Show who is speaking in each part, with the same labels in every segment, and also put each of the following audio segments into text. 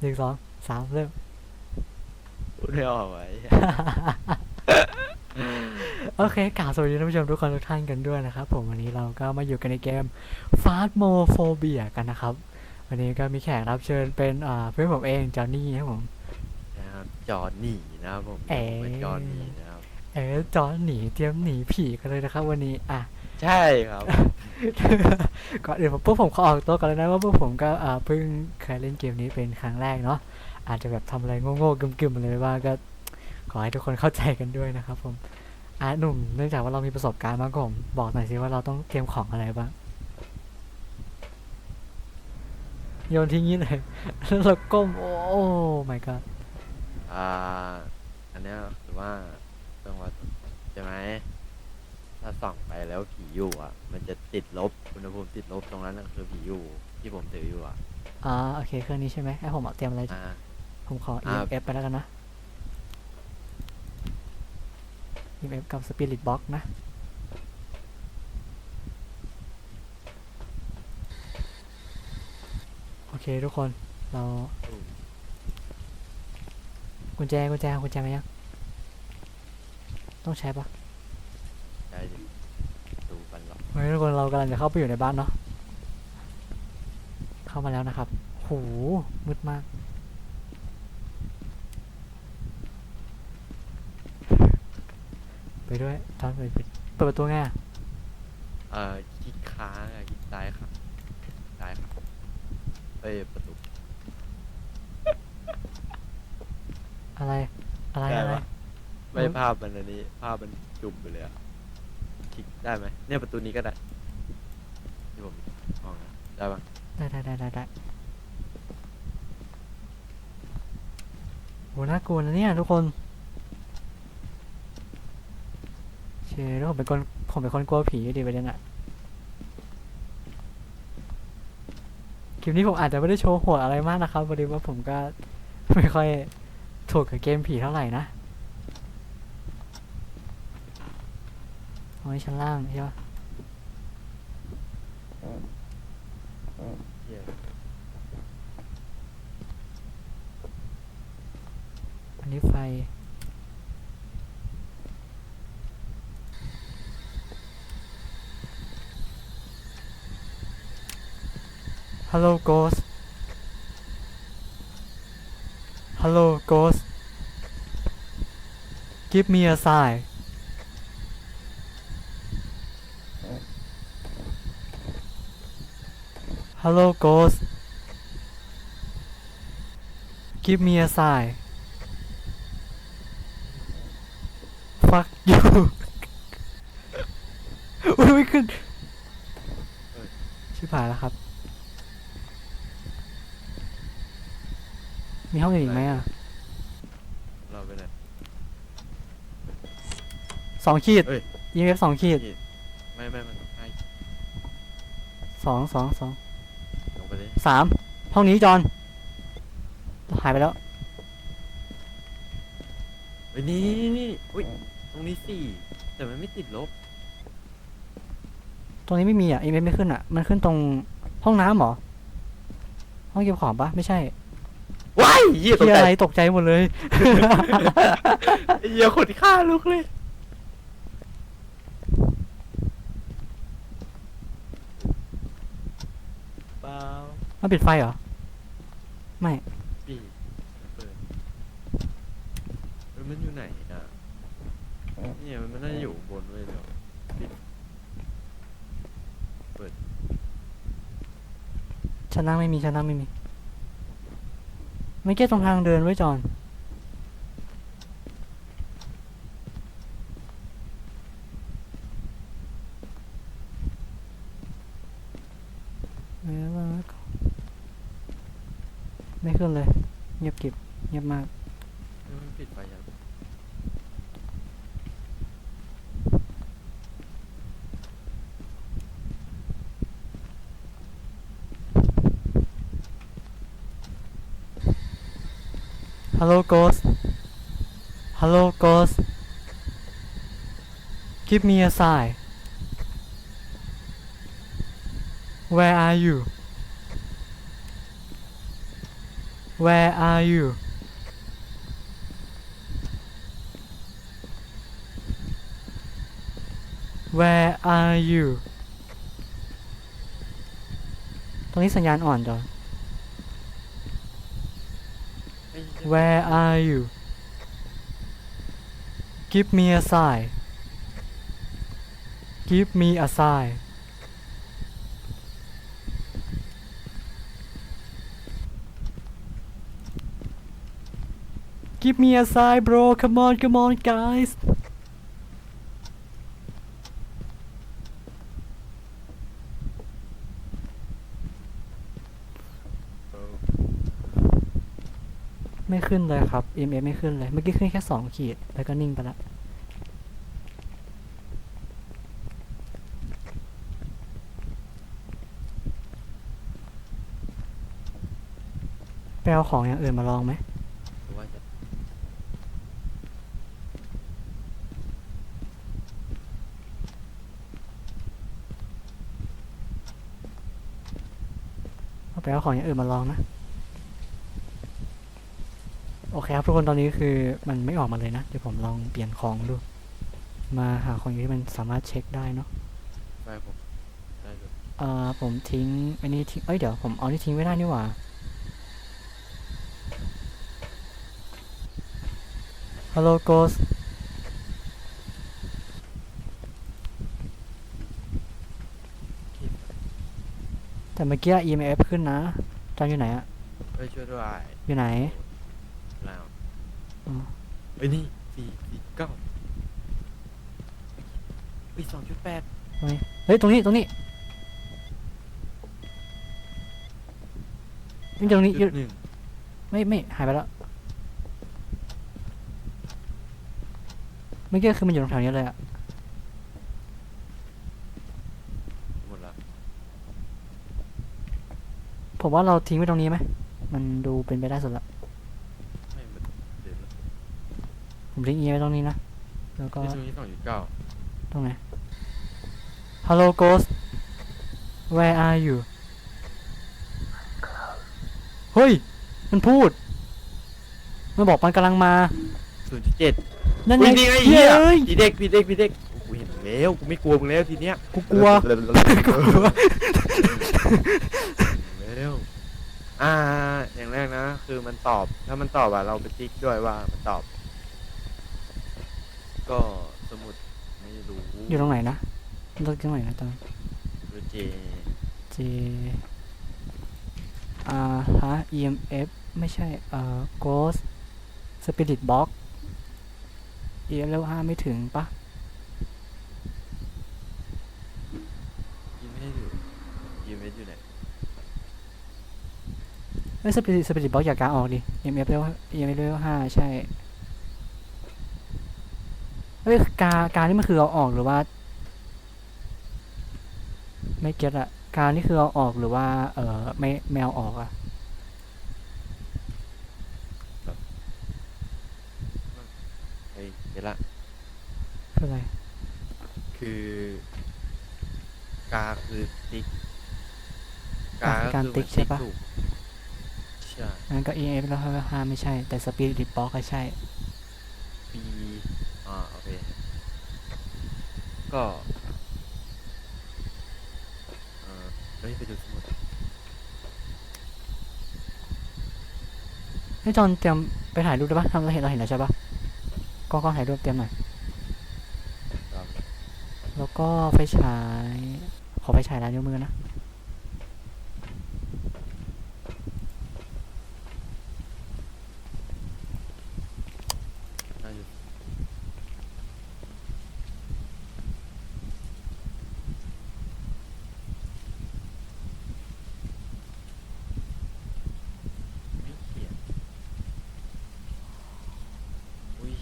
Speaker 1: หนึ่งสองสามเริ่ม
Speaker 2: พูดไม่ออกไว้
Speaker 1: โอเคกล่าวสวัสดีท่านผู้ชมทุกคนทุกท่านกันด้วยนะครับ ผมวันนี้เราก็มาอยู่กันในเกม f a s t m o p h o b i a กันนะครับ วันนี้ก็มีแขกรับเชิญเป็นอ่าเพื่อนผมเองจอห์นนี่ครับผม
Speaker 2: นะครับจอห์นนี่นะครับผม
Speaker 1: เอ๋
Speaker 2: ผมเป็นจอห์นนี่นะครับ
Speaker 1: เอ๋จอห์นหนีเตรียมหนีผีกันเลยนะครับ วันนี้อะ
Speaker 2: ใช่ครับ
Speaker 1: ก่อนอื่นผมพวกผมขอออกตัวก่อนเลยนะว่าพวกผมก็อ่าเพิ่งเคยเล่นเกมนี้เป็นครั้งแรกเนาะอาจจะแบบทำอะไรโง่ๆกึมๆอะไรไปบ้างก็ขอให้ทุกคนเข้าใจกันด้วยนะครับผมอะหนุ่มเนื่องจากว่าเรามีประสบการณ์มากกว่าผมบอกหน่อยสิว่าเราต้องเตรียมของอะไรบ้างโยนทิ้งนี้เลยแล้วเราก้มโอ้ my god
Speaker 2: อ่า อันเนี้ยคือว่าต้องวัดใช่ไหม ถ้าส่องไปแล้วผีอยู่อะ มันจะติดลบอุณหภูมิติดลบตรงนั้นน่ะคือผีอยู่ที่ผมถืออยู่อะ
Speaker 1: อ่าโอเคเครื่องนี้ใช่ไหมให้ผมเอาเตรียมอะไร
Speaker 2: อ่า
Speaker 1: ผมขอ
Speaker 2: อ่า
Speaker 1: EMF ไปแล้วกันนะ EMF กับ Spirit Box นะ โอเคทุกคนเรา
Speaker 2: อืม
Speaker 1: กุญแจกุญแจกุญแจมายัง ต้องใช้ปะ
Speaker 2: ใช่ดิดู กันหรอก
Speaker 1: เฮ้ยทุกคนเรากำลังจะเข้าไปอยู่ในบ้านเนาะ เข้ามาแล้วนะครับโหมืดมาก ไปด้วยทอนไปปิดเปิดประตูไงอะ
Speaker 2: เอ่อคลิกค้างอะคลิกซ้ายครับซ้ายครับเอ้ยประตู
Speaker 1: อะไร อะไร
Speaker 2: ได้
Speaker 1: อะไร
Speaker 2: ปะไม่ภาพมันอันนี้ ภาพมันจุ่มไปเลยอะ คลิกได้ไหมเนี่ยประตูนี้ก็ได้ที่ผมมองนะได้ปะ
Speaker 1: ได้ได้ได้ได้ได้โหน่ากลัวนะเนี่ยทุกคนเชื่อแล้วผมเป็นคนผมเป็นคนกลัวผีอยู่ดีประเด็นอะคลิปนี้ผมอาจจะไม่ได้โชว์โหัวอะไรมากนะครับพอดีว่าผมก็ไม่ค่อยถูกกับเกมผีเท่าไหร่นะเอา ไว้ชั้นล่างใช่ปะ
Speaker 2: เหี้ย
Speaker 1: อันนี้ไฟ Hello ghost Hello ghost Give me a sign Hello ghost Give me a sign Fuck you อุ้ยไม่ขึ้น ชิบหายแล้วครับ มีห้องอื่นอีกไหมอะ
Speaker 2: เราไปไหน
Speaker 1: สองขีด
Speaker 2: เอ้ย
Speaker 1: EMF สองขีด
Speaker 2: ขีดไม่ไม่มันให้
Speaker 1: สองสองสอง
Speaker 2: ลงไปเลย
Speaker 1: สามห้องนี้จอนหายไปแล้ว
Speaker 2: เฮ้ยนี่นี่นี่อุ้ยตรงนี้สี่แต่มันไม่ติดลบ
Speaker 1: ตรงนี้ไม่มีอะ EMF ไม่ขึ้นอะ มันขึ้นตรงห้องน้ำเหรอ ห้องเก็บของปะไม่ใช่
Speaker 2: ว้ายเหี้ยตก
Speaker 1: ที่
Speaker 2: ใจ
Speaker 1: อะไรตกใจหมดเลย
Speaker 2: เหี้ยคนฆ่าลูกเลยเปล่า
Speaker 1: มันปิดไฟเหรอ ไม่
Speaker 2: ปีเปิดเฮ้ยมันอยู่ไหนอะเนี่ยมันน่าจะอยู่ข้างบนเว้ยเดี๋ยวปิด
Speaker 1: ชั้นนั่งไม่มีชั้นนั่งไม่มี ไม่แก้ตรงทางเดินไว้จอนเอ้ยว่า ไม่ขึ้นเลย เงียบกริบเงียบมาก
Speaker 2: เฮ้ยมันปิดไฟยัง
Speaker 1: Hello ghost Hello ghost Give me a sign Where are you Where are you Where are you ตรงนี้สัญญาณอ่อนจัง
Speaker 2: ไม่ใช่
Speaker 1: Where are you Give me a sign Give me a sign Give me a sign bro come on come on guys ไม่ขึ้นเลยครับ EMF ไม่ขึ้นเลย เมื่อกี้ขึ้นแค่สองขีด แล้วก็นิ่งไปละไปเอาของอย่างอื่นมาลองไหม
Speaker 2: หรือว่าจะ
Speaker 1: เอาไปเอาของอย่างอื่นมาลองนะ โอเคครับทุกคนตอนนี้คือมันไม่ออกมาเลยนะ เดี๋ยวผมลองเปลี่ยนของดู มาหาของที่มันสามารถเช็คได้เนาะ
Speaker 2: ไปผมได้เลย
Speaker 1: เอ่อผมทิ้งอันนี้ทิ้งเอ้ยเดี๋ยวผมเอานี่ทิ้งไม่ได้นี่หว่าฮัลโหลโกส แต่เมื่อกี้ EMF ขึ้นนะจอนอยู่ไหนอะ
Speaker 2: เฮ้ยช่วยด้วย
Speaker 1: อยู่ไหน
Speaker 2: แล้ว
Speaker 1: อ๋อ
Speaker 2: เอ้ยนี่สี่สี่เก้าเฮ้ยสองจุดแปด
Speaker 1: เฮ้ยตรงนี้ตรงนี้นี่ตรงนี้
Speaker 2: จุดหนึ่ง
Speaker 1: ไม่ไม่หายไปแล้วเมื่อกี้คือมันอยู่ตรงแถวนี้เลยอะ
Speaker 2: หมดละ
Speaker 1: ผมว่าเราทิ้งไว้ตรงนี้ไหม มันดูเป็นไปได้สุดละ
Speaker 2: ไม่มันเดี๋ยวนะ
Speaker 1: ผมทิ้งเอไว้ตรงนี้นะ แล้วก็
Speaker 2: นี่ตรงนี้สองจุดเก้า
Speaker 1: ตรงไหน Hello Ghost Where are you เฮ้ย มันพูด มันบอกมันกำลังมา
Speaker 2: ศูนย์จุดเจ็ด
Speaker 1: นั่น
Speaker 2: อุ้
Speaker 1: ไง
Speaker 2: ยนี่ไง
Speaker 1: เฮ้
Speaker 2: เฮีย
Speaker 1: ย
Speaker 2: พี่เด็กพี่เด็กพี่เด็กกูเห็นแล้วกูไม่กลัวมึงแล้วทีเนี้ย
Speaker 1: กูกลัว กูกลัว
Speaker 2: แล้ว อ่า อย่างแรกนะ คือมันตอบ ถ้ามันตอบอะเราไปติ๊กด้วยว่ามันตอบ ก็สมุดไม่รู้
Speaker 1: อยู่ตรงไหนนะมันตรงไหนนะตอน
Speaker 2: หรือเจ
Speaker 1: J อ่าฮะ EMF ไม่ใช่ เอ่อ Ghost Spirit Box EMF level 5ไม่ถึงปะ
Speaker 2: ยินไม่ได้อยู่ยินไม่อยู่ไหน
Speaker 1: ไม่ Spirit Spirit Box อยากการออกดิ EMF level EMF level 5ใช่เอ้ยกาการนี่มันคือเอาออกหรือว่า ไม่เก็ตอะการนี่คือเอาออกหรือว่า เออไม่ไม่เอาออกอะ
Speaker 2: เฮ้ยเดี๋ยวละ
Speaker 1: คืออะไร
Speaker 2: คือ กาคือติ๊ก กา
Speaker 1: การ
Speaker 2: คือ
Speaker 1: ติ๊กใช่ปะ
Speaker 2: ถูกใช่
Speaker 1: งั้นก็ EMF level 5ไม่ใช่ แต่ Spirit Box ก็ใช่
Speaker 2: ปีอ่าโอเค ก็เออเฮ้ยไปดูสมุด
Speaker 1: ให้จอนเตรียมไปถ่ายรูปได้ปะทำเราเห็นเราเห็นแล้วใช่ปะกล้องกล้องถ่ายรูปเตรียมหน่อย
Speaker 2: ตาม
Speaker 1: แล้วก็ไฟฉาย ขอไฟฉายลายนิ้วมือนะ
Speaker 2: น่าจะไม่เขียน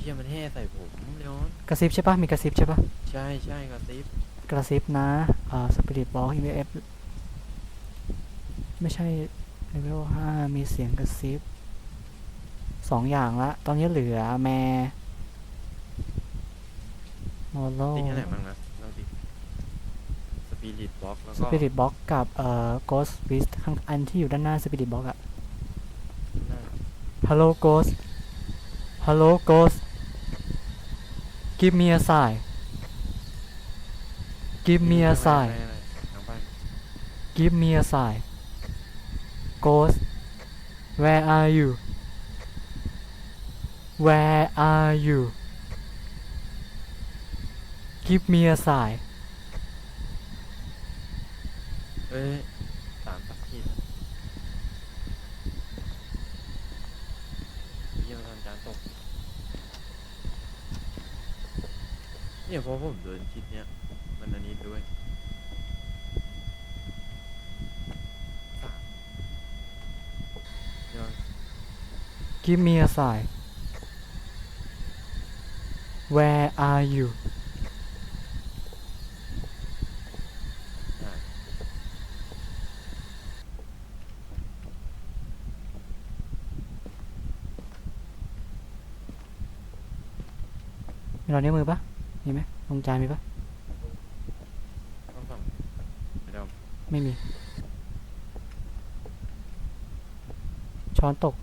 Speaker 2: อุ้ยมันแห่ใส่ผมเลยว
Speaker 1: กระซิบใช่ปะมีกระซิบใช่ปะ
Speaker 2: ใช่ใช่กระซิบ
Speaker 1: กระซิบนะอ่าสปิริตบล็อก EMF ไม่ใช่เลเวลห้ามีเสียงกระซิบสองอย่างละ ตอนนี้เหลือแมโมโล
Speaker 2: ติ๊กอันไหนบ้างนะเราติ๊กสปิริตบล็อกแล้ว
Speaker 1: ส
Speaker 2: ก็
Speaker 1: ปิริตบล็อกกับเอ่อ Ghost Beast ข้างอันที่อยู่ด้านหน้าสปิริตบล็อกอะ
Speaker 2: น่า
Speaker 1: Hello ghost Hello ghost Give me a sign Give me a sign
Speaker 2: ไม่ไม่ ไม่ทางบ้าน
Speaker 1: Give me a sign Ghost Where are you Where are you Give me a sign
Speaker 2: เอ้ย เนี่ยเพราะผมเดินชิดเนี้ยมันอันนี้ด้วยสามเดี๋ยว
Speaker 1: Give me a sign Where are you
Speaker 2: อะ
Speaker 1: มีรอยนิ้วมือปะ มีไหมตรงจานมีปะ
Speaker 2: ต้องส่องไม่ต้อง
Speaker 1: ไม่มี ช้อนตก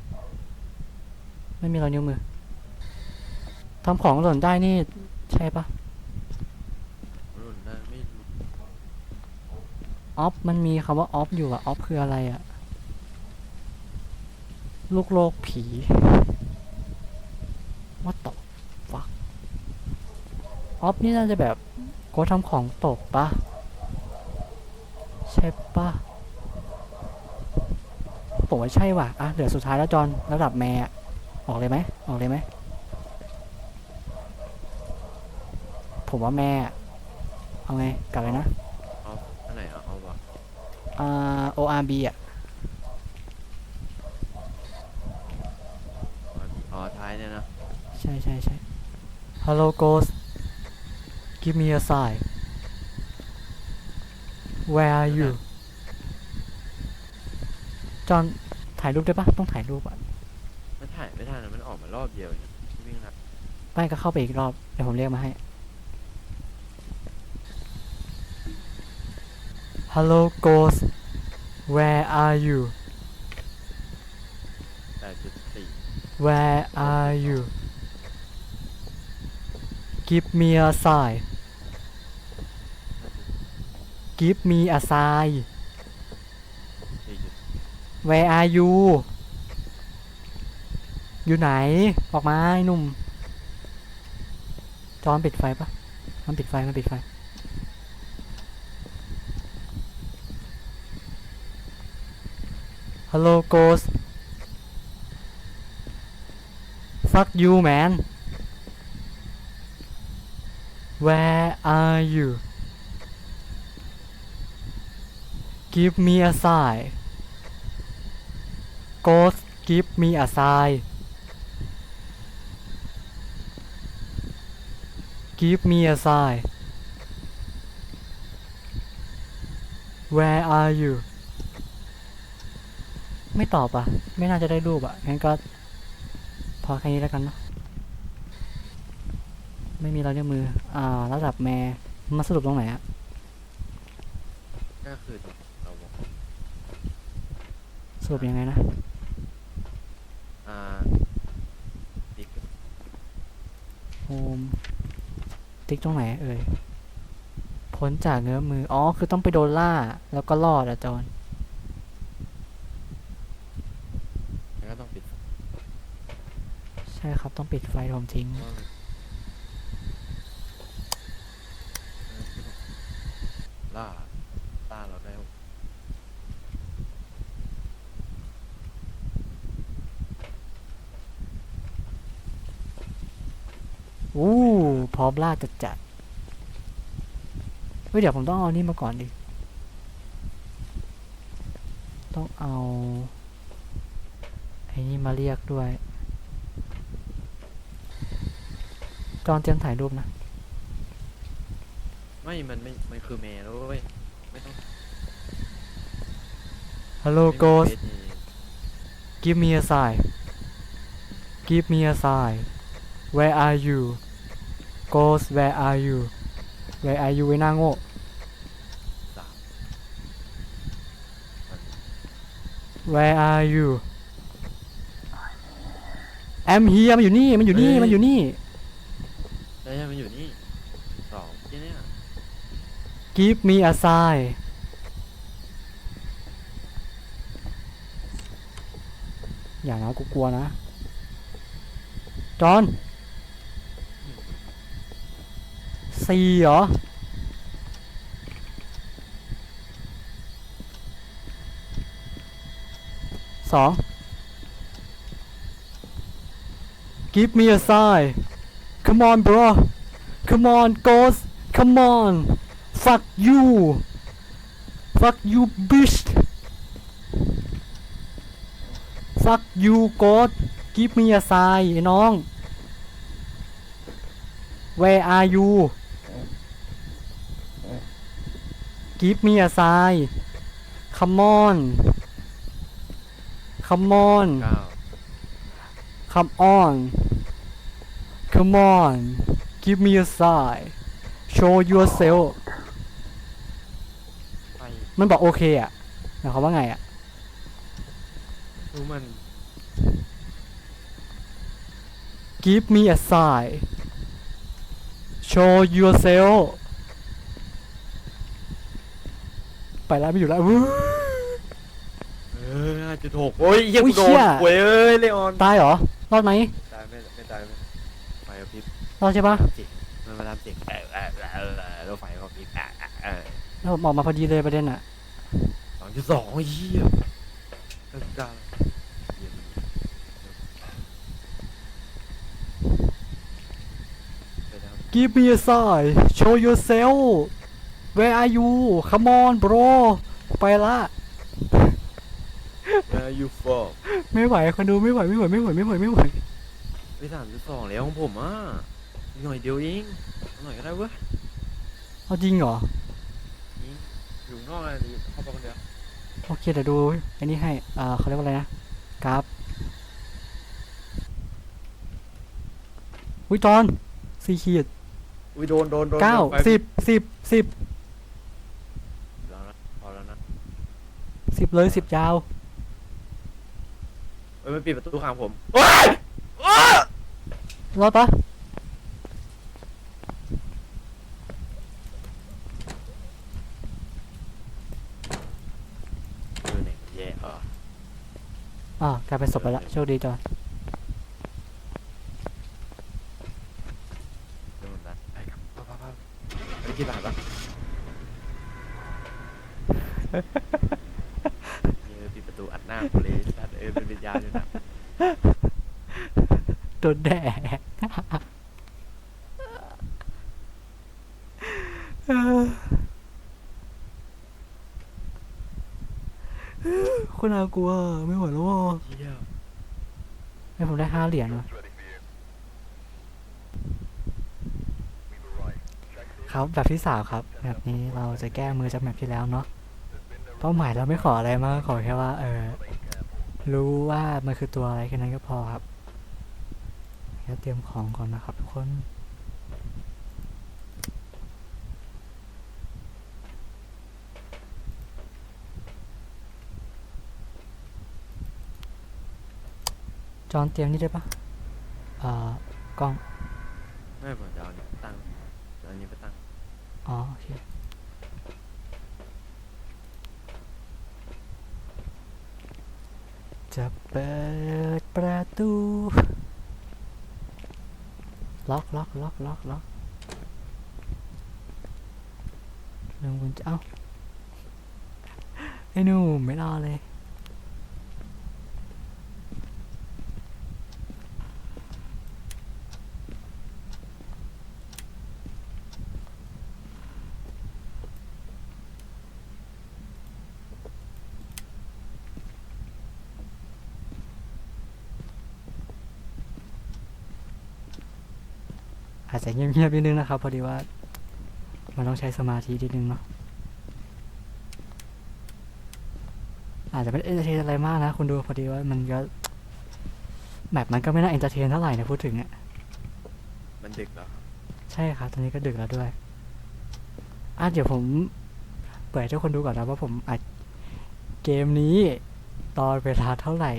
Speaker 1: ไม่มีรอยนิ้วมือทำของหล่นได้นี่ใช่ปะ
Speaker 2: รุ่นนะไม่รู้
Speaker 1: ออฟมันมีคำว่าออฟอยู่อะออฟคืออะไรอะลูกโลกผี ออฟนี่น่าจะแบบโกทำของตกปะใช่ปะผมว่าใช่ว่ะอะเดี๋ยวสุดท้ายแล้วจอนระดับแม่อะออกเลยไหมออกเลยไหมผมว่าแม่อะเอาไงกลับเลยนะ
Speaker 2: เอาอันไหนเอาเอาวะ
Speaker 1: อ่า ORB อะ
Speaker 2: อ๋อท้ายเนี่ยนะ
Speaker 1: ใช่ใช่ใช่ Hello ghost give me a sign where are you จอนถ่ายรูปได้ปะต้องถ่ายรูปอะ
Speaker 2: มันถ่ายไม่ทันนะมันออกมารอบเดียวเนี่ยวิ่งรับ
Speaker 1: ไม่ก็เข้าไปอีกรอบ เดี๋ยวผมเรียกมาให้ Hello ghost where are you
Speaker 2: แปดจุดสี่
Speaker 1: where are you give me a sign give me a sign
Speaker 2: สี่จุด
Speaker 1: Where are you อยู่ไหน ออกมาไอ้หนุ่ม จอมนปิดไฟปะมันปิดไฟ มันปิดไฟ Hello ghost Fuck you man Where are you Give me a sign Ghost give me a sign Give me a sign Where are you ไม่ตอบอะ ไม่น่าจะได้รูปอะ งั้นก็ พอแค่นี้แล้วกันเนาะ ไม่มีเรอยนิ้วมือ อ่า ระดับแม่มาสรุปตรงไหนอะ
Speaker 2: ก็คือตรงเราบอก
Speaker 1: สรุปยังไงนะ
Speaker 2: อ่าติ๊ก
Speaker 1: โฮมติ๊กตรงไหนเอ่ยพ้นจากเงื้อมือ อ๋อ คือต้องไปโดนล่า แล้วก็รอดอะจอน
Speaker 2: แล้วก็ต้องปิด
Speaker 1: ใช่ครับต้องปิดไฟผมทิ้ง
Speaker 2: ว่ามันเออล่าล่าเราได้
Speaker 1: อู้พร้ อมล่าจัดจัดเฮ้ยเดี๋ยวผมต้องเอานี่มาก่อนดิ ต้องเอาไอ้นี่มาเรียกด้วย จอนเตรียมถ่ายรูปนะ
Speaker 2: ไม่ มันไม่ มันคือแมวแล้วเว้ยไม่ต้อง
Speaker 1: Hello
Speaker 2: ไม่มี
Speaker 1: ghost
Speaker 2: เฟซนี่
Speaker 1: give me a sign give me a sign where are you ghost where are you where are you ไว้หน้าโง่
Speaker 2: สาม
Speaker 1: where are you แอมเฮียมันอยู่นี่ มันอยู่นี่
Speaker 2: เอ้ย
Speaker 1: มันอยู่นี่
Speaker 2: ใช่ใช่มันอยู่นี่สองที่เนี่ย
Speaker 1: give me a sign อย่านะกูกลัวนะ จอห์น สี่เหรอ สอง give me a sign come on bro come on ghost come on fuck you fuck you bitch fuck you ghost give me a sign ไอ้น้อง where are you give me a sign come on come on
Speaker 2: เก้า
Speaker 1: Come on Come on Give me a sign Show yourself
Speaker 2: ไป
Speaker 1: มันบอกโอเคอะหมายความว่าไงอะ
Speaker 2: รู้มัน
Speaker 1: Give me a sign Show yourself ไปแล้วไม่อยู่แล้ววู้
Speaker 2: เออห้าจุดหกโอ้ยเหี้ย
Speaker 1: อุ๊
Speaker 2: กู
Speaker 1: ย
Speaker 2: โด
Speaker 1: เหี้
Speaker 2: น
Speaker 1: ย
Speaker 2: เว้ยเอ้ยเลออน
Speaker 1: ตายเหรอ รอดไหม
Speaker 2: ตายไม่ไม่ตายไม่ไฟกระพริบ
Speaker 1: รอดใช่ปะ
Speaker 2: เสียงมันมาทำเสียงเออเออเออเออแล้วไฟกระพริบเออเออเออ
Speaker 1: แล้วผมออกมาพอดีเลยประเด็นอะ
Speaker 2: สองจุดสองเหี้ยเก้าสิบเก้าเหี้ยมันไปแล้ว
Speaker 1: Give me a sign Show yourself Where are you Come on bro ไปละ
Speaker 2: Where you from
Speaker 1: ไม่ไหวคนดูไม่ไหวไม่ไหวไม่ไหวไม่ไหวไม่ไหว
Speaker 2: ไปสามจุดสองแล้วของผมอะอีกหน่อยเดียวเองเอาหน่อยก็ได้เว้ย
Speaker 1: เอาจริงเหรอ
Speaker 2: นี่อยู่ข้างนอกอะไรดีเข้าไปคนเดียว
Speaker 1: โอเคเดี๋ยวดูอันนี้ให้อ่าเขาเรียกว่าอะไรนะกราฟอุ้ยจอนสี่ขีด
Speaker 2: อุ้ยโดนโดนโดน
Speaker 1: เก้า
Speaker 2: โดนไฟ
Speaker 1: สิบสิบสิบ
Speaker 2: แล้วนะพอแล้วนะ
Speaker 1: สิบเลยสิบยาว
Speaker 2: เอ้ยมันปิดประตูข้างผมโอ้ยโอ้ย
Speaker 1: รอดปะ
Speaker 2: เออเนี่ยแย่เออ
Speaker 1: อ่ากลายเป็นศพไปละโชคดีจอน
Speaker 2: โดนนะไปครับไปไปไปไปกี่บาทปะเออปิดประตูอัดหน้ากูเลยสัตว์เออเป็นวิญญาณอยู่นะ
Speaker 1: โดนแดกเออคนน่า กลัวไม่ไหวแล้วว่ะ
Speaker 2: เหี้ย
Speaker 1: ให้ผมได้ห้าเหรียญวะครับแบบที่สามครับแบบนี้เราจะแก้มือจากแบบที่แล้วเนาะเป้าหมายเราไม่ขออะไรมากขอแค่ว่า เออรู้ว่ามันคือตัวอะไรแค่นั้นก็พอครับแล้วเตรียมของก่อนนะครับทุกคน จอนเตรียมนี่ได้ปะอ่ากล้อง
Speaker 2: ไม่ผมจะเอาอันนี้ตั้งจะเอาอันนี้ไปตั้ง
Speaker 1: อ๋อ โอเค จะเปิดประตู ล็อกล็อกล็อกล็อกล็อกลืมกุญแจเอ้าไอ้หนูไม่รอเลย อาจจะเงียบๆนิดนึงนะครับ พอดีว่า มันต้องใช้สมาธินิดนึงเนาะอาจจะไม่เอนเตอร์เทนอะไรมากนะคุณดูพอดีว่ามันก็แบบมันก็ไม่น่าเอนเตอร์เทนเท่าไหร่นะพูดถึงอะ
Speaker 2: มันดึกแล้วครับ
Speaker 1: ใช่ครับตอนนี้ก็ดึกแล้วด้วยอะเดี๋ยวผมเปิดให้ทุกคนดูก่อนนะว่าผมอัดเกมนี้ตอนเวลาเท่าไหร่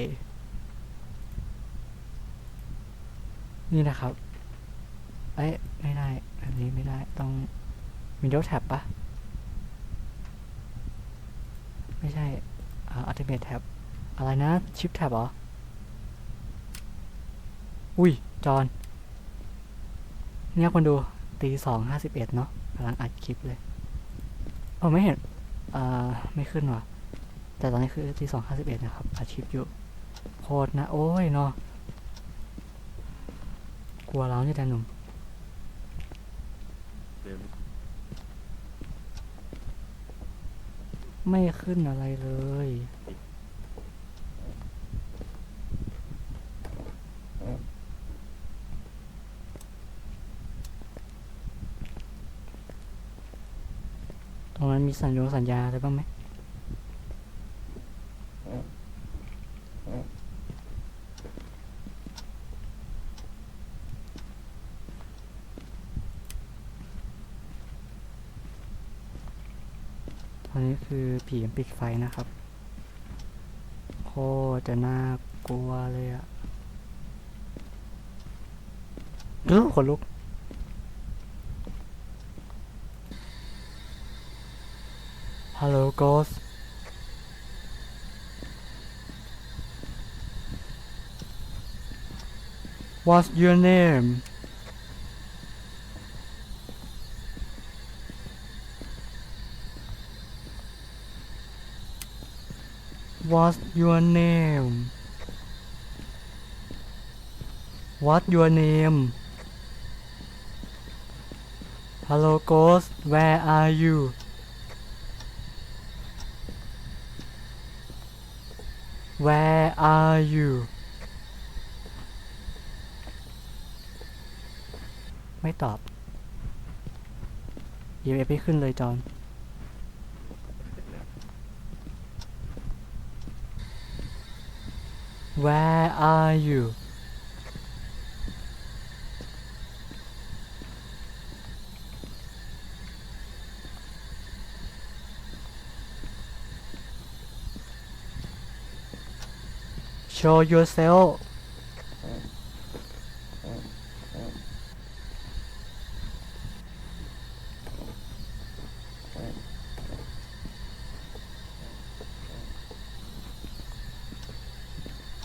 Speaker 1: นี่นะครับ เอ้ยไม่ได้แบบนี้ไม่ได้ต้อง Windows Tab ปะไม่ใช่อ่า Ultimate Tab อะไรนะ Shift Tab เหรอ อุ้ย จอนเนี่ยคนดูตีสองห้าสิบเอ็ดเนาะกำลังอัดคลิปเลยเออไม่เห็นอ่าไม่ขึ้นว่ะ แต่ตอนนี้คือตีสองห้าสิบเอ็ดนะครับ อัดคลิปอยู่ โคตรนะ โอ้ยเนาะกลัวเราเนี่ยแต่หนุ่ม
Speaker 2: เดิม
Speaker 1: ไม่ขึ้นอะไรเลย ตรงนั้นมีสัญญาณสัญญาอะไรบ้างไหม อนนี้คือผีมันปิดไฟนะครับ โคตรจะน่ากลัวเลยอะเออขนลุก Hello ghost What's your name What's your name What's your name Hello ghost where are you Where are you ไม่ตอบ EMF ไม่ขึ้นเลยจอน Where are you โชว์ yourself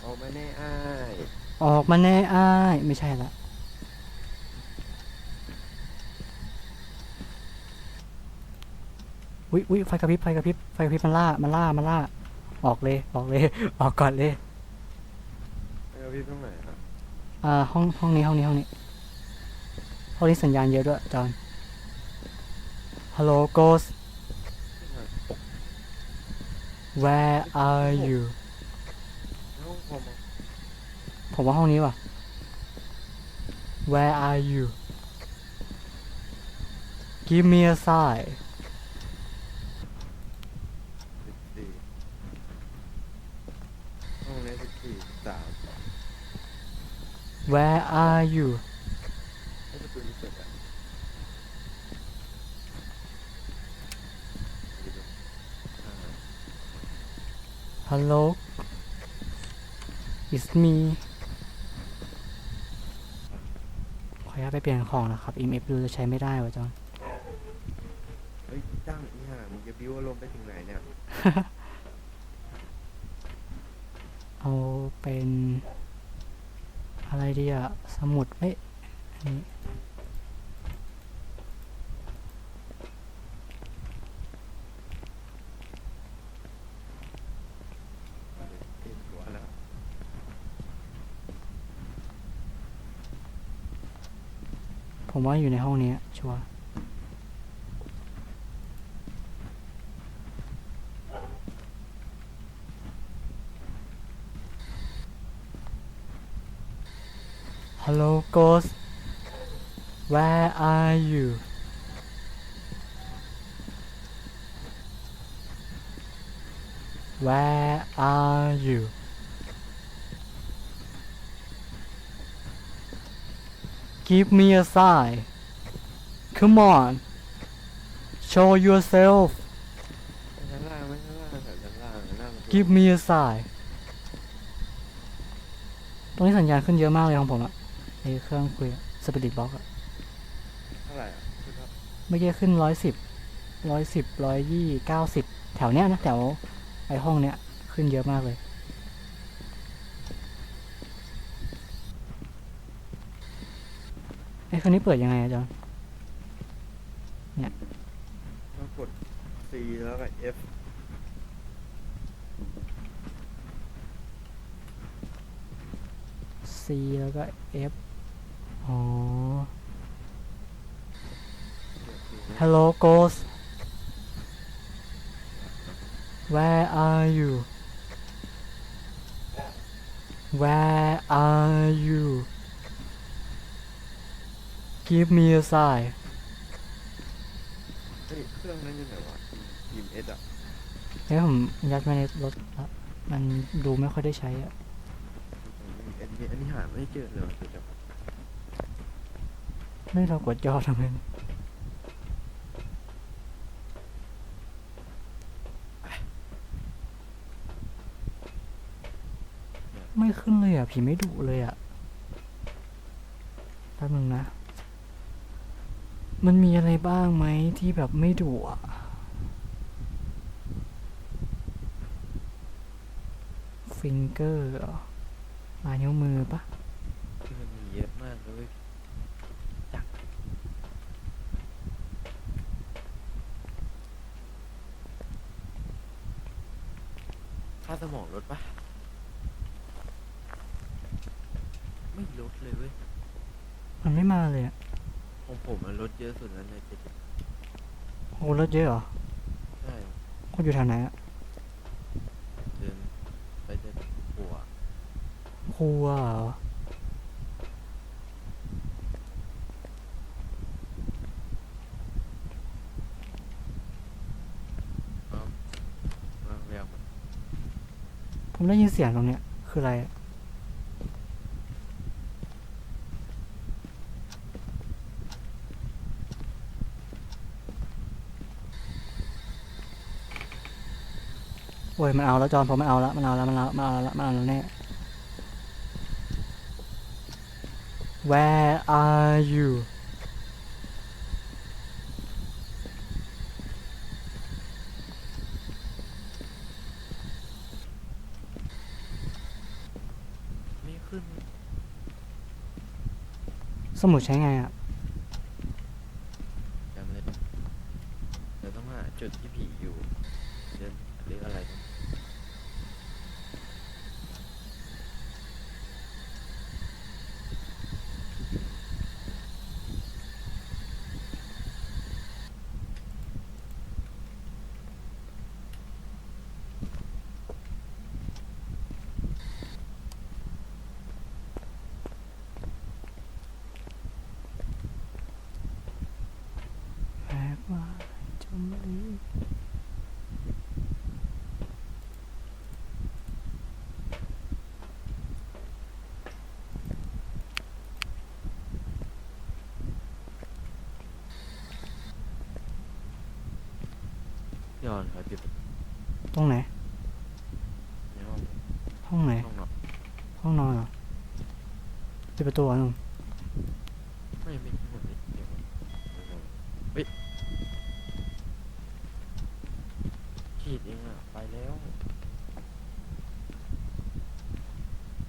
Speaker 2: ออกมาแน่อ้าย
Speaker 1: ออก มาแน่อ้ายไม่ใช่ละอุ๊ยอุ๊ยไฟกระพริบไฟกระพริบไฟกระพริบมันล่ามันล่ามันล่า ออกเลยออกเลยออกก่อนเลย
Speaker 2: เออพี่ตรงไหนครับ
Speaker 1: อ่าห้องห้องนี้ห้องนี้ห้องนี้ห้องนี้สัญญาณเยอะด้วยจอนฮัลโหล ghost where are you
Speaker 2: ห้องผม
Speaker 1: ผมว่าห้องนี้ว่ะ Where are you Give me a sign
Speaker 2: สิบสี่ห้องนี้สิบสี่สาม
Speaker 1: Where are you
Speaker 2: ให้ประตูนี้เปิดอ่ะไปดูอ่า
Speaker 1: Hello It's me ออนุญาตไปเปลี่ยนของนะครับ EMF ดูจะใช้ไม่ได้ว่ะจอน
Speaker 2: เฮ้ยตั้งอีห่ามึงจะบิ้วอารมณ์ไปถึงไหนเนี่ย
Speaker 1: เอาเป็น อะไรดีอะสมุดเอ้ยอันนี้
Speaker 2: ติดหัวแล้ว
Speaker 1: ผมว่าอยู่ในห้องนี้ชัวร์ Hello ghost Where are you Where are you Give me a sign Come on Show yourself
Speaker 2: ชั้นล่างไม่ชั้นล่างแถวชั้นล่างหน้าประตู
Speaker 1: Give me a sign ตรงนี้สัญญาณขึ้นเยอะมากเลยของผมอะไอเครื่องคุยสปิริตบ็อกอะ
Speaker 2: เท่าไหร่อะคือครับ
Speaker 1: เมื่อกี้ขึ้นร้อยสิบร้อยสิบร้อยยี่เก้าสิบแถวเนี้ยนะแถวไอห้องเนี้ยขึ้นเยอะมากเลย ไอคนนี้เปิดยังไงอะจอน
Speaker 2: ต้องกด C แล้วก็ F
Speaker 1: C แล้วก็ F อ๋อ Hello Ghost Where are you Where are you Give me a sign
Speaker 2: เฮ้ยเครื่องนั้นอยู่ไหนวะทีมเอสอะ
Speaker 1: เฮ้ยผมยัดมาในรถแล้วมันดูไม่ค่อยได้ใช้อะ
Speaker 2: อันนี้อันนี้หาไม่เจอเลยว่ะเดี๋ยวจะ
Speaker 1: ไม่เรากดยอดทำไมเนี่ยไม่ขึ้นเลยอะ ผีไม่ดุเลยอะแป๊บนึงนะ มันมีอะไรบ้างไหมที่แบบไม่ดุอะฟิงเกอร์เหรอลายนิ้วมือปะ
Speaker 2: คือมันมีเยอะมากเลยเว้ยจักค่าสมองลดปะไม่ลดเลยเว้ย
Speaker 1: มันไม่มาเลยอะ
Speaker 2: ของผมมันลดเยอะสุดแล้วในเจ็ด
Speaker 1: โอ้รถเยอะเหรอ
Speaker 2: ใช่
Speaker 1: คนอยู่แถวไหนอะ
Speaker 2: เดินไปเดินหัว
Speaker 1: ครัวเหรอ
Speaker 2: มาเรียกมัน
Speaker 1: ผมได้ยินเสียงตรงเนี้ยคืออะไรอะ ยมันเอาแล้วจอนผมมันเอาแล้วมันเอาแล้วมันเอามันเอาแล้วมันเอาแล้วแน่ Where are you
Speaker 2: ไม่ขึ้น
Speaker 1: สมุดใช้ไงอะ
Speaker 2: จำเลยเดี๋ยวต้องหาจุดที่ผีอยู่เดินหรืออะไรนะ
Speaker 1: แปลว่าจมลี
Speaker 2: ย้อนครับที่
Speaker 1: ตรงไหน
Speaker 2: ในห้อง
Speaker 1: ห้องไหน
Speaker 2: ห้องนอน
Speaker 1: ห้องนอนเหรอปิดประตูอะหนุ่ม
Speaker 2: ไม่ไม่ผมไม่เกี่ยวเฮ้ยขีดเองอะไปแล้ว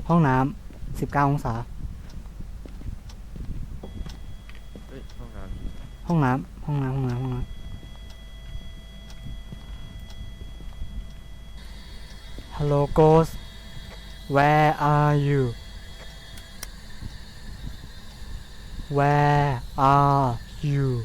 Speaker 1: ห้องน้ำสิบเก้าองศา ghost Where are you? Where are you